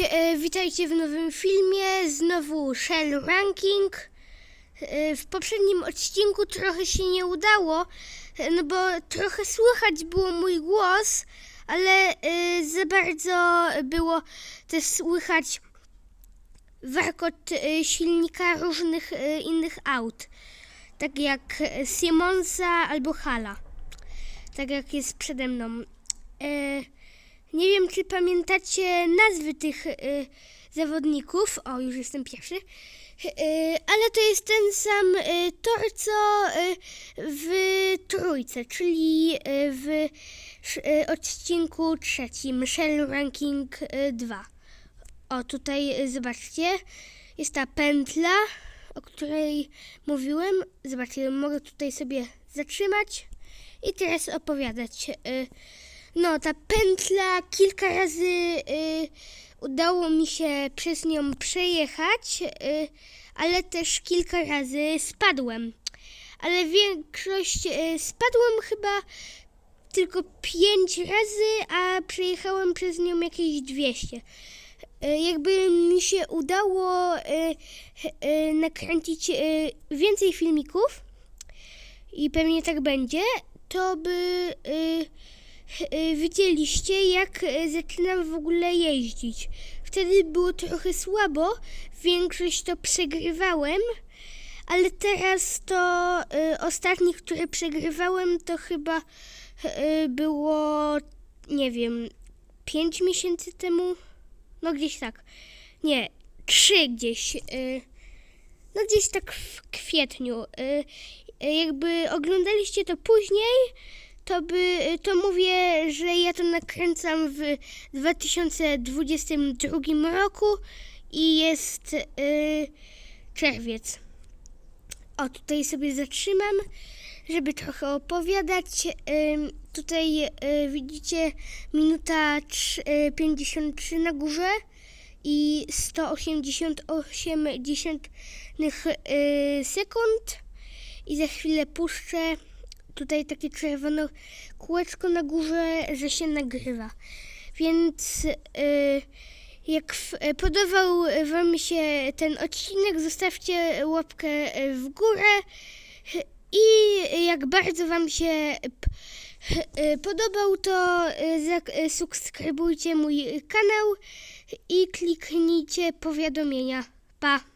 e, witajcie w nowym filmie, znowu Shell Ranking. E, w poprzednim odcinku trochę się nie udało, e, no bo trochę słychać było mój głos, ale e, za bardzo było też słychać warkot e, silnika różnych e, innych aut, tak jak Siemonsa albo Hala, tak jak jest przede mną. E, nie wiem, czy pamiętacie nazwy tych y, zawodników. O, już jestem pierwszy. Y, ale to jest ten sam y, tor, co y, w trójce, czyli w odcinku trzecim, Shell Ranking y, 2. O, tutaj zobaczcie, jest ta pętla, o której mówiłem. Zobaczcie, mogę tutaj sobie zatrzymać i teraz opowiadać. No, ta pętla kilka razy y, udało mi się przez nią przejechać, y, ale też kilka razy spadłem. Ale większość y, spadłem chyba tylko pięć razy, a przejechałem przez nią jakieś 200. Y, Jakby mi się udało y, y, nakręcić więcej filmików i pewnie tak będzie, to by widzieliście, jak y, zaczynam w ogóle jeździć. Wtedy było trochę słabo, większość to przegrywałem, ale teraz to y, ostatni, które przegrywałem, to chyba było, nie wiem, 5 miesięcy temu. No gdzieś tak. Nie, 3 gdzieś. No gdzieś tak w kwietniu. Jakby oglądaliście to później, to by to mówię, że ja to nakręcam w 2022 roku i jest y, czerwiec. O, tutaj sobie zatrzymam, żeby trochę opowiadać. Ym, tutaj y, widzicie minuta trz- y, 53 na górze i 188 dziesiątnych y, sekund. I za chwilę puszczę tutaj takie czerwone kółeczko na górze, że się nagrywa. Więc y, jak podobał Wam się ten odcinek, zostawcie łapkę w górę. I jak bardzo Wam się y, podobał, to subskrybujcie mój kanał i kliknijcie powiadomienia. Pa!